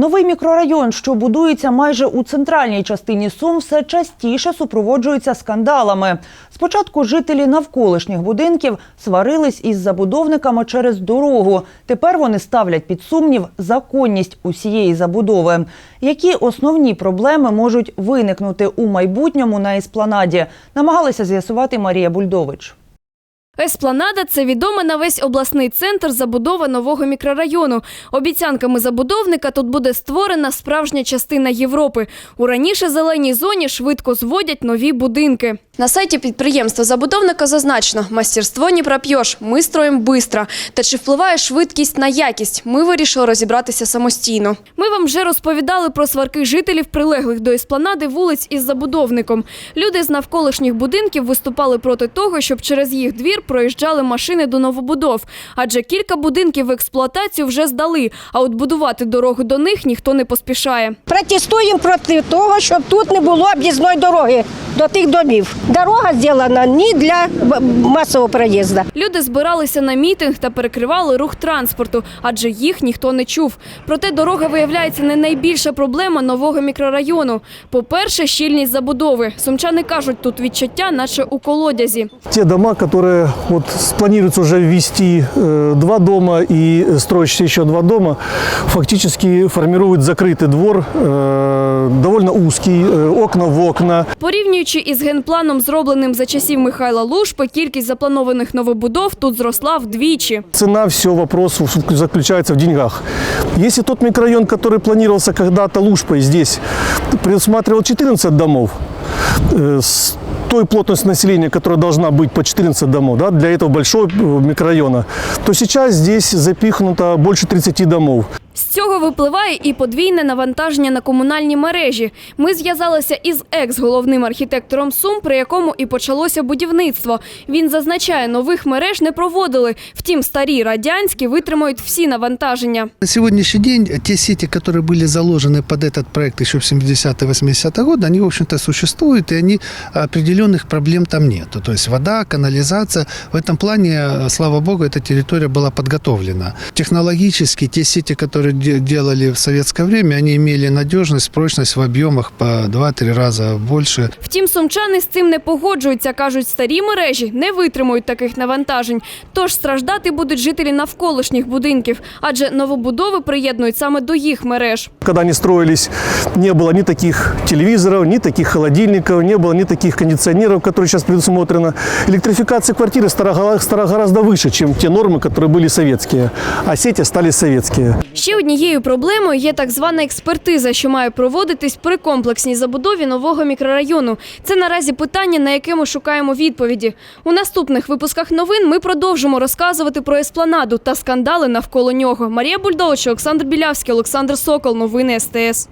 Новий мікрорайон, що будується майже у центральній частині Сум, все частіше супроводжується скандалами. Спочатку жителі навколишніх будинків сварились із забудовниками через дорогу. Тепер вони ставлять під сумнів законність усієї забудови. Які основні проблеми можуть виникнути у майбутньому на еспланаді? Намагалася з'ясувати Марія Бульдович. Еспланада це відома на весь обласний центр забудова нового мікрорайону. Обіцянками забудовника тут буде створена справжня частина Європи. У раніше зеленій зоні швидко зводять нові будинки. На сайті підприємства забудовника зазначено мастерство не проп'єш, ми строїмо бистро. Та чи впливає швидкість на якість? Ми вирішили розібратися самостійно. Ми вам вже розповідали про сварки жителів прилеглих до еспланади вулиць із забудовником. Люди з навколишніх будинків виступали проти того, щоб через їх двір проїжджали машини до новобудов. Адже кілька будинків в експлуатацію вже здали, а от будувати дорогу до них ніхто не поспішає. Протестуємо проти того, щоб тут не було об'їзної дороги до тих домів. Дорога зроблена не для б- масового проїзду. Люди збиралися на мітинг та перекривали рух транспорту, адже їх ніхто не чув. Проте дорога виявляється не найбільша проблема нового мікрорайону. По-перше, щільність забудови. Сумчани кажуть, тут відчуття, наче у колодязі. Те дома, которые вот планируется уже ввести э, два дома и строящиеся еще два дома, фактически формируют закрытый двор, э, довольно узкий, э, окна в окна. Порівнюючи із генпланом, зробленим за часів Михайла Лушпи, кількість запланованих новобудов тут зросла вдвічі. Цена всего вопроса заключается в деньгах. Если тот микрорайон, который планировался когда-то Лужпой здесь, предусматривал 14 домов, э, с той плотностью населения, которая должна быть по 14 домов да, для этого большого э, микрорайона, то сейчас здесь запихнуто больше 30 домов. З цього випливає і подвійне навантаження на комунальні мережі. Ми зв'язалися із екс-головним архітектором Сум, при якому і почалося будівництво. Він зазначає, нових мереж не проводили. Втім, старі радянські витримають всі навантаження. На сегодняшний день те сети, которые были заложены под этот проект еще в 70-е, 80-е годы, они, в общем-то, существуют, и они определенных проблем там нету. То есть вода, канализация. В этом плане, э, слава богу, эта территория была подготовлена. Технологически те сети, которые де- делали в советское время, они имели надежность, прочность в объемах по 2-3 раза больше. Втім, сумчани з цим не погоджуються. кажуть, старі мережі не витримують таких навантажень. Тож страждати будуть жителі навколишніх будинків, адже новобудови приєднують саме до їх мереж. Когда они строились, не было ни таких телевизоров, ни таких холодильников, не было ни таких кондиционеров, которые сейчас предусмотрено. Электрификация квартиры стала, гора- стала гораздо выше, чем те нормы, которые были советские, а сети стали советские. Ще однією проблемою є так звана експертиза, що має проводитись при комплексній забудові нового мікрорайону. Це наразі питання, на яке ми шукаємо відповіді. У наступних випусках новин ми продовжимо розказувати про еспланаду та скандали навколо нього. Марія Бульдович, Олександр Білявський, Олександр Сокол. Новини СТС.